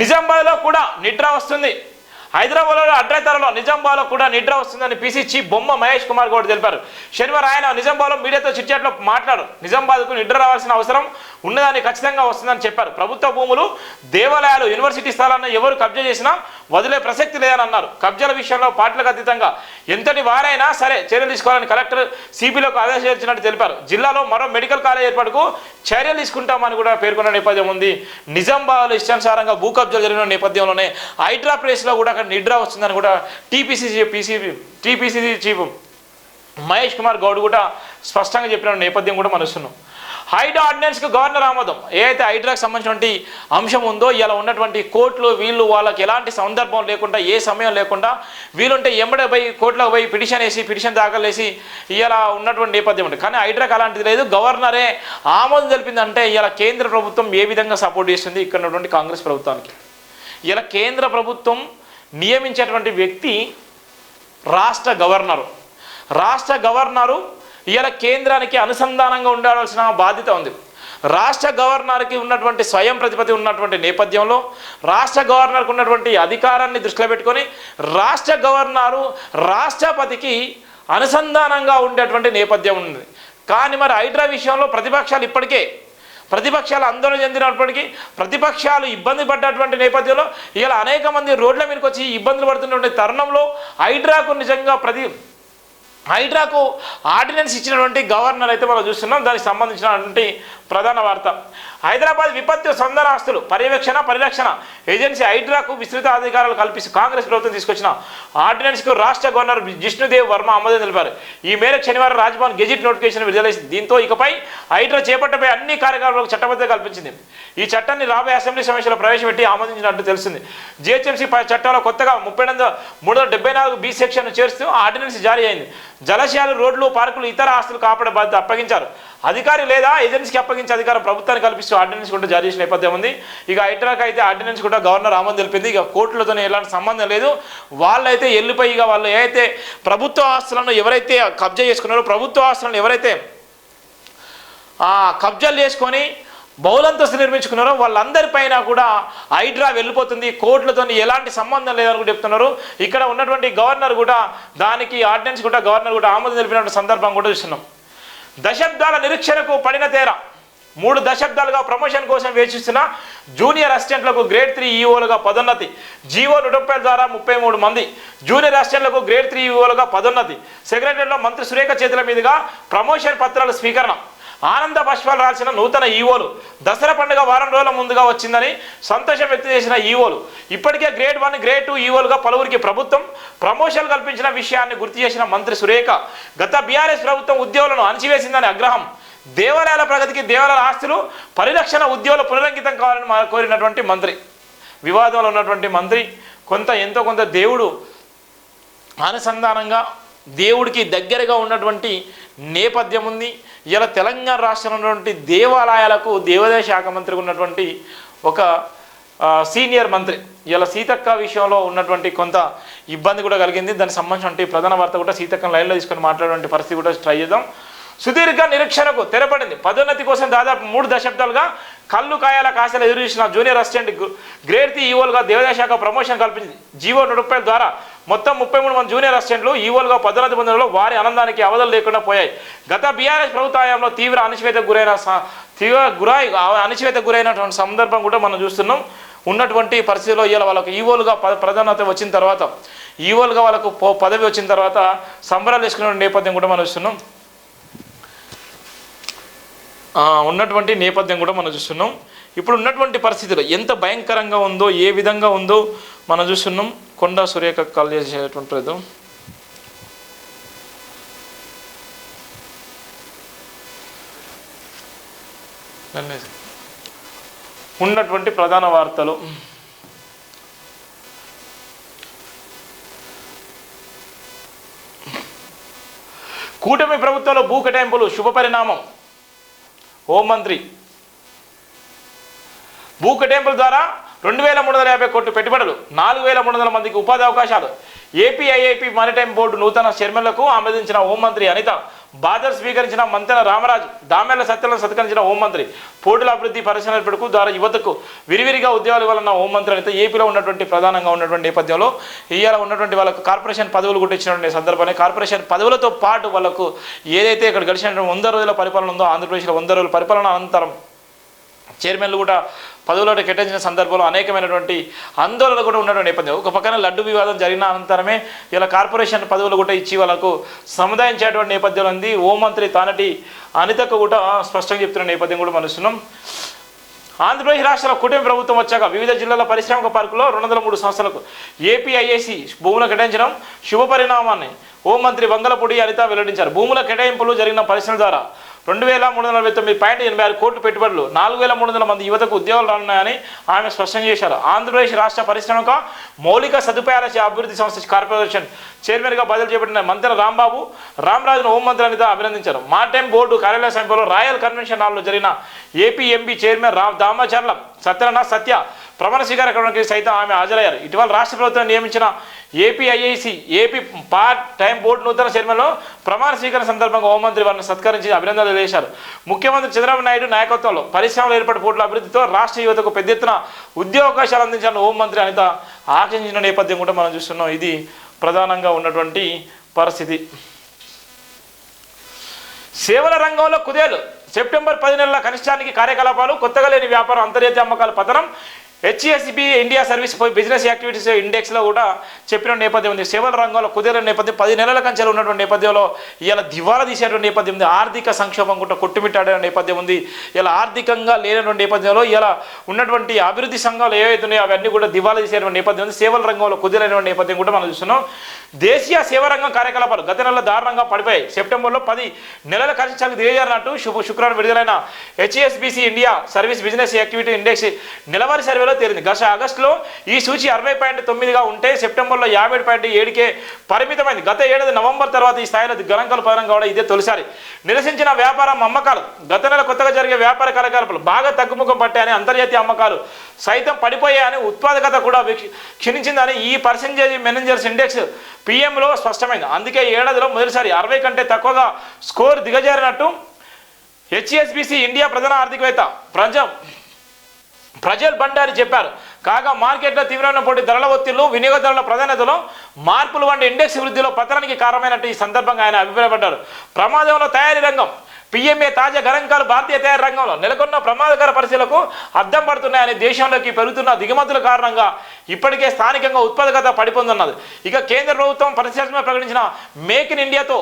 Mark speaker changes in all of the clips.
Speaker 1: నిజామాబాద్లో కూడా నిద్ర వస్తుంది. హైదరాబాద్లో అడ్డతరలో నిజామాబాద్లో కూడా నిద్ర వస్తుందని పీసీ చీఫ్ బొమ్మ మహేష్ కుమార్ గౌడ్ తెలిపారు. శనివారం ఆయన నిజామాబాద్లో మీడియాతో చిట్చాట్లో మాట్లాడు నిజామాబాద్కు నిద్ర రావాల్సిన అవసరం ఉన్నదాన్ని ఖచ్చితంగా వస్తుందని చెప్పారు. ప్రభుత్వ భూములు దేవాలయాలు యూనివర్సిటీ స్థలాలను ఎవరు కబ్జా చేసినా వదిలే ప్రసక్తి లేదని అన్నారు కబ్జాల విషయంలో పార్టీలకు అతీతంగా ఎంతటి వారైనా సరే చర్యలు తీసుకోవాలని కలెక్టర్ సిపిలకు ఆదేశించినట్టు తెలిపారు. జిల్లాలో మరో మెడికల్ కాలేజ్ ఏర్పాటుకు చర్యలు తీసుకుంటామని కూడా పేర్కొన్న నేపథ్యం ఉంది. నిజామాబాద్లో ఇష్టానుసారంగా భూ కబ్జాలు జరిగిన నేపథ్యంలోనే హైడ్రా ప్లేస్లో కూడా అక్కడ నిద్ర వస్తుందని కూడా TPCC PCB TPCC chief Mahesh Kumar Goud కూడా స్పష్టంగా చెప్పిన నేపథ్యం కూడా మనస్తున్నాం హైడ్ ఆర్డినెన్స్కి గవర్నర్ ఆమోదం. ఏదైతే హైడ్రాకి సంబంధించినటువంటి అంశం ఉందో ఇలా ఉన్నటువంటి కోర్టులు వీళ్ళు వాళ్ళకి ఎలాంటి సందర్భం లేకుండా ఏ సమయం లేకుండా వీలుంటే ఎంబడే పోయి కోర్టులకు పోయి పిటిషన్ వేసి పిటిషన్ దాఖలేసి ఇలా ఉన్నటువంటి నేపథ్యం ఉంది. కానీ హైడ్రాక్ అలాంటిది లేదు. గవర్నరే ఆమోదం తెలిపిందంటే ఇలా కేంద్ర ప్రభుత్వం ఏ విధంగా సపోర్ట్ చేస్తుంది ఇక్కడ ఉన్నటువంటి కాంగ్రెస్ ప్రభుత్వానికి? ఇలా కేంద్ర ప్రభుత్వం నియమించేటువంటి వ్యక్తి రాష్ట్ర గవర్నరు. రాష్ట్ర గవర్నరు ఇవాళ కేంద్రానికి అనుసంధానంగా ఉండాల్సిన బాధ్యత ఉంది. రాష్ట్ర గవర్నర్కి ఉన్నటువంటి స్వయం ప్రతిపత్తి ఉన్నటువంటి నేపథ్యంలో రాష్ట్ర గవర్నర్కి ఉన్నటువంటి అధికారాన్ని దృష్టిలో పెట్టుకొని రాష్ట్ర గవర్నరు రాష్ట్రపతికి అనుసంధానంగా ఉండేటువంటి నేపథ్యం ఉంది. కానీ మరి హైడ్రా విషయంలో ప్రతిపక్షాలు ఇప్పటికే ప్రతిపక్షాలు ఆందోళన చెందినప్పటికీ ప్రతిపక్షాలు ఇబ్బంది పడ్డటువంటి నేపథ్యంలో ఇలా అనేక మంది రోడ్ల మీదకి వచ్చి ఇబ్బందులు పడుతున్నటువంటి తరుణంలో హైడ్రాకు నిజంగా ప్రతి హైడ్రాకు ఆర్డినెన్స్ ఇచ్చినటువంటి గవర్నర్ అయితే మనం చూస్తున్నాం. దానికి సంబంధించినటువంటి ప్రధాన వార్త. హైదరాబాద్ విపత్తు సందన ఆస్తులు పర్యవేక్షణ పరిరక్షణ. ఏజెన్సీ హైడ్రాకు విస్తృత అధికారాలు కల్పిస్తూ కాంగ్రెస్ ప్రభుత్వం తీసుకొచ్చిన ఆర్డినెన్స్కు రాష్ట్ర గవర్నర్ జిష్ణుదేవ్ వర్మ ఆమోదం తెలిపారు. ఈ మేరకు శనివారం రాజ్భవన్ గెజిట్ నోటిఫికేషన్ విడుదల దీంతో ఇకపై హైడ్రా చేపట్టపై అన్ని కార్యక్రమాలకు చట్టబద్ధత కల్పించింది. ఈ చట్టాన్ని రాబోయే అసెంబ్లీ సమావేశంలో ప్రవేశపెట్టి ఆమోదించినట్టు తెలిసింది. జిహెచ్ఎంసీ చట్టంలో కొత్తగా ముప్పై ఎనిమిది మూడు వందల డెబ్బై నాలుగు బి సెక్షన్ చేరుస్తూ ఆర్డినెన్స్ జారీ అయింది. జలశయాలు రోడ్లు పార్కులు ఇతర ఆస్తులు కాపాడే బాధ్యత అప్పగించారు. అధికారి లేదా ఏజెన్సీకి అప్పగించే అధికారం ప్రభుత్వానికి కల్పిస్తూ ఆర్డినెన్స్ కూడా జారీ చేసిన నేపథ్యం ఉంది. ఇక హైడ్రాక్ అయితే ఆర్డినెన్స్ కూడా గవర్నర్ ఆమోదం తెలిపింది. ఇక కోర్టులతో ఎలాంటి సంబంధం లేదు. వాళ్ళైతే వెళ్ళిపోయి ఇక వాళ్ళు ఏదైతే ప్రభుత్వ ఆస్తులను ఎవరైతే కబ్జా చేసుకున్నారో ప్రభుత్వ ఆస్తులను ఎవరైతే కబ్జాలు చేసుకొని బౌలంతస్తు నిర్మించుకున్నారో వాళ్ళందరిపైన కూడా హైడ్రా వెళ్ళిపోతుంది. కోర్టులతో ఎలాంటి సంబంధం లేదని చెప్తున్నారు. ఇక్కడ ఉన్నటువంటి గవర్నర్ కూడా దానికి ఆర్డినెన్స్ కూడా గవర్నర్ కూడా ఆమోదం తెలిపినటువంటి సందర్భం కూడా చూస్తున్నాం. దశాబ్దాల నిరీక్షణకు పడిన తేరా. మూడు దశాబ్దాలుగా ప్రమోషన్ కోసం వేచిస్తున్న జూనియర్ అసిస్టెంట్లకు గ్రేడ్ త్రీ ఈఓలుగా పదోన్నతి. జీవో నూట ద్వారా ముప్పై మూడు మంది. జూనియర్ అసిస్టెంట్లకు గ్రేడ్ త్రీ ఈఓలుగా పదోన్నతి. సెక్రటరీలో మంత్రి సురేఖ చేతుల మీదుగా ప్రమోషన్ పత్రాల స్వీకరణ. ఆనంద బాష్పాలు రాల్సిన నూతన ఈవోలు. దసరా పండుగ వారం రోజుల ముందుగా వచ్చిందని సంతోషం వ్యక్తం చేసిన ఈవోలు. ఇప్పటికే గ్రేడ్ వన్ గ్రేడ్ టూ ఈవోలుగా పలువురికి ప్రభుత్వం ప్రమోషన్ కల్పించిన విషయాన్ని గుర్తు చేసిన మంత్రి సురేఖ గత బీఆర్ఎస్ ప్రభుత్వం ఉద్యోగులను అణచివేసిందని ఆగ్రహం. దేవాలయాల ప్రగతికి దేవాలయాల ఆస్తులు పరిరక్షణ ఉద్యోగులు పునరంకితం కావాలని మా- కోరినటువంటి మంత్రి. వివాదంలో ఉన్నటువంటి మంత్రి కొంత ఎంతో కొంత దేవుడు. అనుసంధానంగా దేవుడికి దగ్గరగా ఉన్నటువంటి నేపథ్యం ఉంది ఇలా తెలంగాణ రాష్ట్రంలో ఉన్నటువంటి దేవాలయాలకు దేవాదాయ శాఖ మంత్రి ఉన్నటువంటి ఒక సీనియర్ మంత్రి ఇలా సీతక్క విషయంలో ఉన్నటువంటి కొంత ఇబ్బంది కూడా కలిగింది. దానికి సంబంధించినటువంటి ప్రధాన వార్త కూడా సీతక్కను లైన్లో తీసుకొని మాట్లాడే పరిస్థితి కూడా ట్రై చేద్దాం. సుదీర్ఘ నిరీక్షణకు తెరపడింది. పదోన్నతి కోసం దాదాపు మూడు దశాబ్దాలుగా కళ్ళు కాయాల కాశాలు ఎదురు చూసిన జూనియర్ అసిస్టెంట్ గ్రేడ్ తి ఈవోలుగా దేవాదాయ శాఖ ప్రమోషన్ కల్పించింది. జీవో నూట రూపాయల ద్వారా మొత్తం ముప్పై మూడు మంది జూనియర్ అసిస్టెంట్లు ఈవోలుగా పదోన్నతి పొందడంలో వారి ఆనందానికి అవధులు లేకుండా పోయాయి. గత బీఆర్ఎస్ ప్రభుత్వంలో తీవ్ర అణచివేతకు గురైన తీవ్ర గురై అణచివేతకు గురైనటువంటి సందర్భం కూడా మనం చూస్తున్నాం. ఉన్నటువంటి పరిస్థితిలో ఇవాళ వాళ్ళకు ఈవోలుగా పద ప్రధానత వచ్చిన తర్వాత ఈవోలుగా వాళ్ళకు పో- పదవి వచ్చిన తర్వాత సంబరాలు చేసుకునే నేపథ్యం కూడా మనం చూస్తున్నాం. ఉన్నటువంటి నేపథ్యం కూడా మనం చూస్తున్నాం. ఇప్పుడు ఉన్నటువంటి పరిస్థితులు ఎంత భయంకరంగా ఉందో ఏ విధంగా ఉందో మనం చూస్తున్నాం. కొండా సురేఖ కాల్ చేసేటువంటి ఉన్నటువంటి ప్రధాన వార్తలు. కూటమి ప్రభుత్వంలో భూ కేటాయింపులు శుభ పరిణామం. హోంమంత్రి భూ కేటాయింపుల ద్వారా రెండు వేల మూడు వందల యాభై కోట్లు పెట్టుబడులు నాలుగు వేల మూడు వందల మందికి ఉపాధి అవకాశాలు. ఏపీఐఐపి మారిటైమ్ బోర్డు నూతన చైర్మన్లకు ఆమోదించిన హోంమంత్రి అనిత బాధలు స్వీకరించిన మంతెన రామరాజు దామెల సత్యాలను సత్కరించిన హోంమంత్రి పోటీల అభివృద్ధి పరిశీలన పెడుకు ద్వారా యువతకు విరివిరిగా ఉద్యోగాలు ఇవ్వాలన్న హోంమంత్రి అయితే ఏపీలో ఉన్నటువంటి ప్రధానంగా ఉన్నటువంటి నేపథ్యంలో ఇవాళ ఉన్నటువంటి వాళ్ళకు కార్పొరేషన్ పదవులు గుట్టించినటువంటి సందర్భంగా సందర్భాన్ని కార్పొరేషన్ పదవులతో పాటు వాళ్ళకు ఏదైతే ఇక్కడ గడిచిన వంద రోజుల పరిపాలన ఉందో ఆంధ్రప్రదేశ్లో వంద రోజుల పరిపాలన అనంతరం చైర్మన్లు కూడా పదవులను కేటాయించిన సందర్భంలో అనేకమైనటువంటి ఆందోళనలు కూడా ఉన్నటువంటి నేపథ్యం. ఒక పక్కన లడ్డు వివాదం జరిగిన అనంతరమే ఇలా కార్పొరేషన్ పదవులు కూడా ఇచ్చి వాళ్ళకు సముదాయించేటువంటి నేపథ్యం ఉంది. హోంమంత్రి తానటి అనితకు కూడా స్పష్టంగా చెప్తున్న నేపథ్యం కూడా మనస్తున్నాం. ఆంధ్రప్రదేశ్ రాష్ట్రాల కుటుంబ ప్రభుత్వం వచ్చాక వివిధ జిల్లాల పారిశ్రామిక పార్కులో రెండు వందల మూడు సంస్థలకు ఏపీఐఏసి భూముల కేటాయించడం శుభ పరిణామాన్ని హోంమంత్రి వంగలపూడి అనిత వెల్లడించారు. భూముల కేటాయింపులు జరిగిన పరిశ్రమ ద్వారా రెండు వేల మూడు వందల నలభై తొమ్మిది పాయింట్ ఎనభై ఆరు కోట్లు పెట్టుబడులు నాలుగు వేల మూడు వందల మంది యువతకు ఉద్యోగాలు రానున్నాయని ఆమె స్పష్టం చేశారు. ఆంధ్రప్రదేశ్ రాష్ట్ర పరిశ్రమక మౌలిక సదుపాయాల అభివృద్ధి సంస్థ కార్పొరేషన్ చైర్మన్గా బదిలీ చేపట్టిన మంత్రి రాంబాబు రామరాజును హోంమంత్రి అనిత అభినందించారు. మాటెం బోర్డు కార్యాలయ సమీపంలో రాయల్ కన్వెన్షన్ హాల్లో జరిగిన ఏపీఎంబీ చైర్మన్ రా దామాచర్ల సత్యనారాయణ సత్య ప్రమాణ స్వీకారానికి సైతం ఆమె హాజరయ్యారు. ఇటీవల రాష్ట్ర ప్రభుత్వం నియమించిన APIIC AP part time board నూతన చైర్మన్లో ప్రమాణ స్వీకరణ సందర్భంగా హోంమంత్రి వారిని సత్కరించి అభినందనలు తెలియజేశారు. ముఖ్యమంత్రి చంద్రబాబు నాయుడు నాయకత్వంలో పరిశ్రమలు ఏర్పాటు పోర్టుల అభివృద్ధితో రాష్ట్ర యువతకు పెద్ద ఎత్తున ఉద్యోగావకాశాలు అందించిన హోంమంత్రి అనిత ఆశించిన నేపథ్యం కూడా మనం చూస్తున్నాం. ఇది ప్రధానంగా ఉన్నటువంటి పరిస్థితి. సేవల రంగంలో కుదేలు. సెప్టెంబర్ పది నెలల కనిష్టానికి కార్యకలాపాలు కొత్తగా లేని వ్యాపారం అంతర్జాతీయ అమ్మకాల పతనం HSB India service business activities ఇండెక్స్లో కూడా చెప్పిన నేపథ్యం ఉంది. సేవల రంగంలో కుదిరిన నేపథ్యం పది నెలల కంచెలు ఉన్నటువంటి నేపథ్యంలో ఇలా దివాలా తీసేటువంటి నేపథ్యం ఉంది. ఆర్థిక సంక్షోభం కూడా కొట్టుమిట్టాడే నేపథ్యం ఉంది. ఇలా ఆర్థికంగా లేనటువంటి నేపథ్యంలో ఇలా ఉన్నటువంటి అభివృద్ధి సంఘాలు ఏవైతున్నాయో అవన్నీ కూడా దివాలా తీసేటువంటి నేపథ్యం ఉంది. సేవల రంగంలో కుదిరైనటువంటి నేపథ్యం కూడా మనం చూస్తున్నాం. దేశీయ సేవా రంగం కార్యకలాపాలు గత నెలలో దారుణంగా పడిపోయాయి. సెప్టెంబర్లో పది నెలల కలిసి దిగజారినట్టు శుభ శుక్రవారం విడుదలైన HSBC India service business activity index నెలవారీ సర్వేలో తేలింది గత ఆగస్టులో ఈ సూచి అరవై పాయింట్ తొమ్మిదిగా ఉంటే సెప్టెంబర్లో యాభై పాయింట్ ఏడుకే పరిమితమైంది. గత ఏడాది నవంబర్ తర్వాత ఈ స్థాయిలో గణాంకాలు పదనం కావడం ఇదే తొలిసారి. నిరసించిన వ్యాపారం అమ్మకాలు గత నెల కొత్తగా జరిగే వ్యాపార కార్యకలాపాలు బాగా తగ్గుముఖం పట్టాయని అంతర్జాతీయ అమ్మకాలు సైతం పడిపోయాయని ఉత్పాదకత కూడా క్షీణించిందని ఈ పర్సెంటేజ్ మేనేజర్స్ ఇండెక్స్ పిఎంలో స్పష్టమైంది. అందుకే ఏడాదిలో మొదటిసారి అరవై కంటే తక్కువగా స్కోర్ దిగజారినట్టు హెచ్ఎస్బిసి ఇండియా ప్రధాన ఆర్థికవేత్త ప్రజ ప్రజల్ బండారి చెప్పారు. కాగా మార్కెట్లో తీవ్రమైన పోటీ ధరల ఒత్తిళ్ళు వినియోగదారుల ప్రాధాన్యతలో మార్పులు వంటి ఇండెక్స్ వృద్ధిలో పతనానికి కారణమైనట్టు ఈ సందర్భంగా ఆయన అభిప్రాయపడ్డారు. ప్రమాదంలో తయారీ రంగం పిఎంఏ తాజా గణాంకాలు భారతీయ తయారీ రంగంలో నెలకొన్న ప్రమాదకర పరిస్థితులకు అద్దం పడుతున్నాయని దేశంలోకి పెరుగుతున్న దిగుమతుల కారణంగా ఇప్పటికే స్థానికంగా ఉత్పాదకత పడిపోతున్నది. ఇక కేంద్ర ప్రభుత్వం పరిశ్రమ ప్రకటించిన మేక్ ఇన్ ఇండియాతో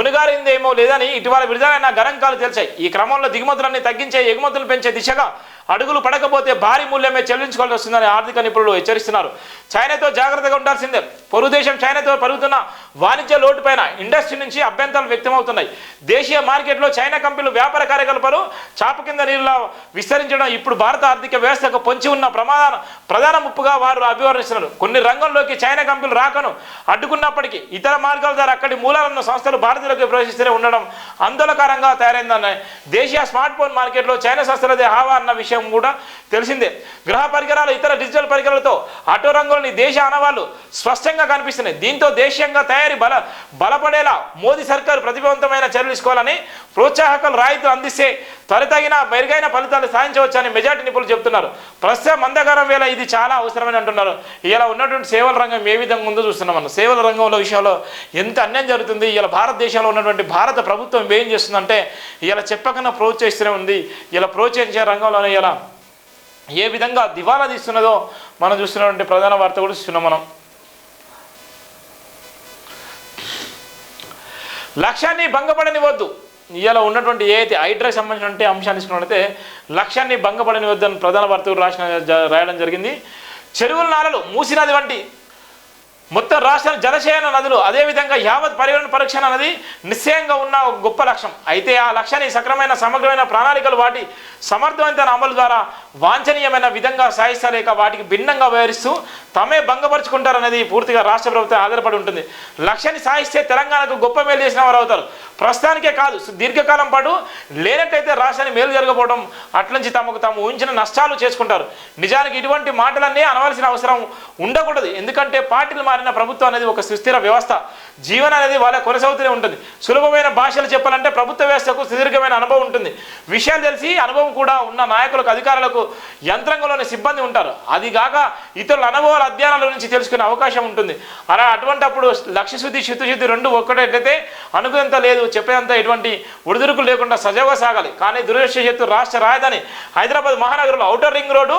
Speaker 1: ఉనుగారిందేమో లేదని ఇటీవల విడుదలైన గణాంకాలు తెలిసాయి. ఈ క్రమంలో దిగుమతులన్నీ తగ్గించే ఎగుమతులు పెంచే దిశగా అడుగులు పడకపోతే భారీ మూల్యమే చెల్లించుకోవాల్సి వస్తుందని ఆర్థిక నిపుణులు హెచ్చరిస్తున్నారు. చైనాతో జాగ్రత్తగా ఉండాల్సిందే. పొరుగు దేశం చైనాతో పెరుగుతున్న వాణిజ్య లోటుపైన ఇండస్ట్రీ నుంచి అభ్యంతరాలు వ్యక్తమవుతున్నాయి. దేశీయ మార్కెట్లో చైనా కంపెనీలు వ్యాపార కార్యకలాపాలు చాప కింద నీళ్ళ విస్తరించడం ఇప్పుడు భారత ఆర్థిక వ్యవస్థకు పొంచి ఉన్న ప్రమాద ప్రధాన ముప్పుగా వారు అభివర్ణిస్తున్నారు. కొన్ని రంగంలోకి చైనా కంపెనీలు రాకను అడ్డుకున్నప్పటికీ ఇతర మార్గాల ద్వారా అక్కడి మూలాలున్న సంస్థలు భారతీయులకు ప్రవేశిస్తూనే ఉండడం ఆందోళనకరంగా తయారైందన్న దేశీయ స్మార్ట్ ఫోన్ మార్కెట్లో చైనా సంస్థలదే హావా అన్న విషయం కూడా తెలిసిందే. గృహ పరికరాలు ఇతర డిజిటల్ పరికరాలతో ఆటో రంగంలోని దేశ ఆనవాళ్ళు స్పష్టంగా కనిపిస్తున్నాయి. దీంతో దేశీయంగా తయారీ బల బలపడేలా మోదీ సర్కారు ప్రతిభవంతమైన చర్యలు తీసుకోవాలని ప్రోత్సాహకాలు రాయితీ అందిస్తే త్వరితగిన మెరుగైన ఫలితాలు సాధించవచ్చని మెజార్టీ నిపుణులు చెప్తున్నారు. ప్రస్తుతం మందకారం వేళ ఇది చాలా అవసరమని అంటున్నారు. ఇలా ఉన్నటువంటి సేవల రంగం ఏ విధంగా ఉందో చూస్తున్నాం మనం? సేవల రంగంలో విషయంలో ఎంత అన్యాయం జరుగుతుంది? ఇలా భారతదేశంలో ఉన్నటువంటి భారత ప్రభుత్వం ఏం చేస్తుందంటే ఇలా చెప్పకుండా ప్రోత్సహిస్తూనే ఉంది. ఇలా ప్రోత్సహించే రంగంలోనే ఇలా ఏ విధంగా దివాలా తీస్తున్నదో మనం చూస్తున్నటువంటి ప్రధాన వార్త కూడా చూస్తున్నాం మనం. లక్ష్యాన్ని భంగపడనివద్దు ఇవాళ ఉన్నటువంటి ఏ అయితే హైడ్రాకి సంబంధించినటువంటి అంశాన్ని తీసుకున్నట్లయితే లక్ష్యాన్ని భంగపడనివద్దని అని ప్రధాన వార్త రాసిన జ- రాయడం జరిగింది. చెరువుల నాలలు మూసినది వంటి మొత్తం రాష్ట్ర జలశయన నదులు. అదేవిధంగా యావత్ పర్యావరణ పరీక్షణ అనేది నిశ్చయంగా ఉన్న ఒక గొప్ప లక్ష్యం. అయితే ఆ లక్ష్యాన్ని సక్రమైన సమగ్రమైన ప్రణాళికలు వాటి సమర్థవంతమైన అమలు ద్వారా వాంఛనీయమైన విధంగా సాధిస్తలేక వాటికి భిన్నంగా వ్యవహరిస్తూ తమే భంగపరుచుకుంటారనేది పూర్తిగా రాష్ట్ర ప్రభుత్వం ఆధారపడి ఉంటుంది. లక్ష్యాన్ని సాధిస్తే తెలంగాణకు గొప్ప మేలు చేసిన వారు అవుతారు. ప్రస్తుతానికే కాదు దీర్ఘకాలం పాటు లేనట్టయితే రాష్ట్రాన్ని మేలు జరగకపోవడం అట్నుంచి తమకు తాము ఊహించిన నష్టాలు చేసుకుంటారు. నిజానికి ఇటువంటి మాటలన్నీ అనవలసిన అవసరం ఉండకూడదు. ఎందుకంటే పార్టీలు మారి ప్రభుత్వం అనేది ఒక సుస్థిర వ్యవస్థ. జీవనం అనేది వాళ్ళ కొనసాగుతూనే ఉంటుంది. సులభమైన భాషలు చెప్పాలంటే ప్రభుత్వ వ్యవస్థకు సుదీర్ఘమైన అనుభవం ఉంటుంది. విషయాలు తెలిసి అనుభవం కూడా ఉన్న నాయకులకు అధికారులకు యంత్రాంగంలోని సిబ్బంది ఉంటారు. అది కాక ఇతరుల అనుభవాల అధ్యయనాల నుంచి తెలుసుకునే అవకాశం ఉంటుంది. అలా అటువంటి అప్పుడు శుతిశుద్ధి శుద్ధి రెండు ఒక్కటైతే అనుకునేంత లేదు చెప్పేంత ఎటువంటి ఒడిదుడుకులు లేకుండా సజావుగా సాగాలి. కానీ దురదృష్టం రాష్ట్ర రాజధాని హైదరాబాద్ మహానగరంలో ఔటర్ రింగ్ రోడ్డు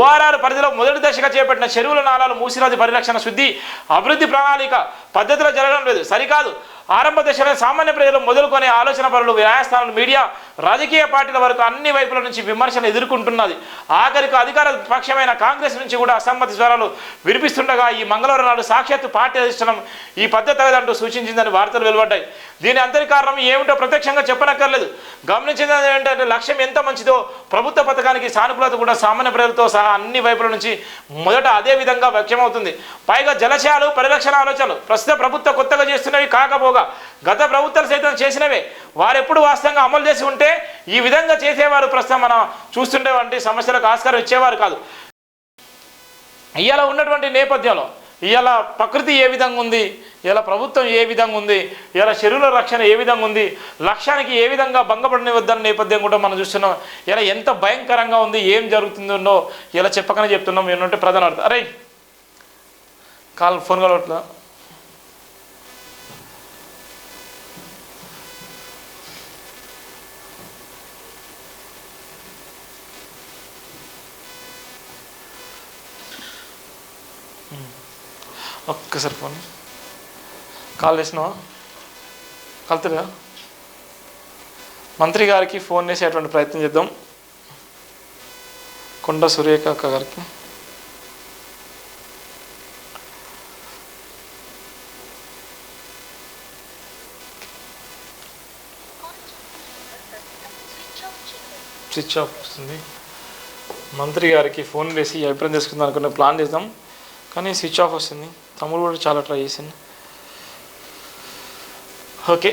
Speaker 1: ఓఆర్ఆర్ పరిధిలో మొదటి దశగా చేపట్టిన చెరువుల నాలాలు మూసినది పరిరక్షణ శుద్ధి అభివృద్ధి ప్రణాళిక పద్ధతిలో జరగడం లేదు. సరికాదు. ఆరంభ దశలో సామాన్య ప్రజలు మొదలుకొనే ఆలోచన పనులు న్యాయస్థానాలు మీడియా రాజకీయ పార్టీల వరకు అన్ని వైపుల నుంచి విమర్శలు ఎదుర్కొంటున్నది. ఆఖరికి అధికార పక్షమైన కాంగ్రెస్ నుంచి కూడా అసమ్మతి స్వరాలు వినిపిస్తుండగా ఈ మంగళవారం నాడు సాక్షాత్తు పార్టీ అధిష్టానం ఈ పద్ధతి తగదంటూ సూచించిందని వార్తలు వెలువడ్డాయి. దీని అంతరి కారణం ఏమిటో ప్రత్యక్షంగా చెప్పనక్కర్లేదు. గమనించింది ఏంటంటే లక్ష్యం ఎంత మంచిదో ప్రభుత్వ పథకానికి సానుకూలత కూడా సామాన్య ప్రజలతో సహా అన్ని వైపుల నుంచి మొదట అదే విధంగా వ్యక్తమవుతుంది. పైగా జలశయాలు పరిరక్షణ ఆలోచనలు ప్రస్తుత ప్రభుత్వం కొత్తగా చేస్తున్నవి కాకపోగా గత ప్రభుత్వాలు సైతం చేసినవే. వారెప్పుడు వాస్తవంగా అమలు చేసి ఉంటే ఈ విధంగా చేసేవారు ప్రస్తుతం మనం చూస్తుండే వంటి సమస్యలకు ఆస్కారం ఇచ్చేవారు కాదు. ఇవాళ ఉన్నటువంటి నేపథ్యంలో ఇవాళ ప్రకృతి ఏ విధంగా ఉంది ఇలా ప్రభుత్వం ఏ విధంగా ఉంది ఇలా చెరువుల రక్షణ ఏ విధంగా ఉంది లక్ష్యానికి ఏ విధంగా భంగపడనివద్దన్న నేపథ్యం కూడా మనం చూస్తున్నాం. ఇలా ఎంత భయంకరంగా ఉంది ఏం జరుగుతుందో ఇలా చెప్పకనే చెప్తున్నాం. ఏంటంటే ప్రధాన అర్థం అరే కాల్ ఫోన్ కలవట్లా ఒక్కసారి ఫోన్. కాల్ చేసినావా? కలుతురా మంత్రి గారికి ఫోన్ చేసేటువంటి ప్రయత్నం చేద్దాం. కొండ సురేఖ అక్క గారికి. స్విచ్ ఆఫ్ వస్తుంది. మంత్రి గారికి ఫోన్ చేసి అభిప్రాయం తీసుకుందాం అనుకున్న ప్లాన్ చేద్దాం. కానీ స్విచ్ ఆఫ్ వస్తుంది. తమ్ముడు కూడా చాలా ట్రై చేసింది ఓకే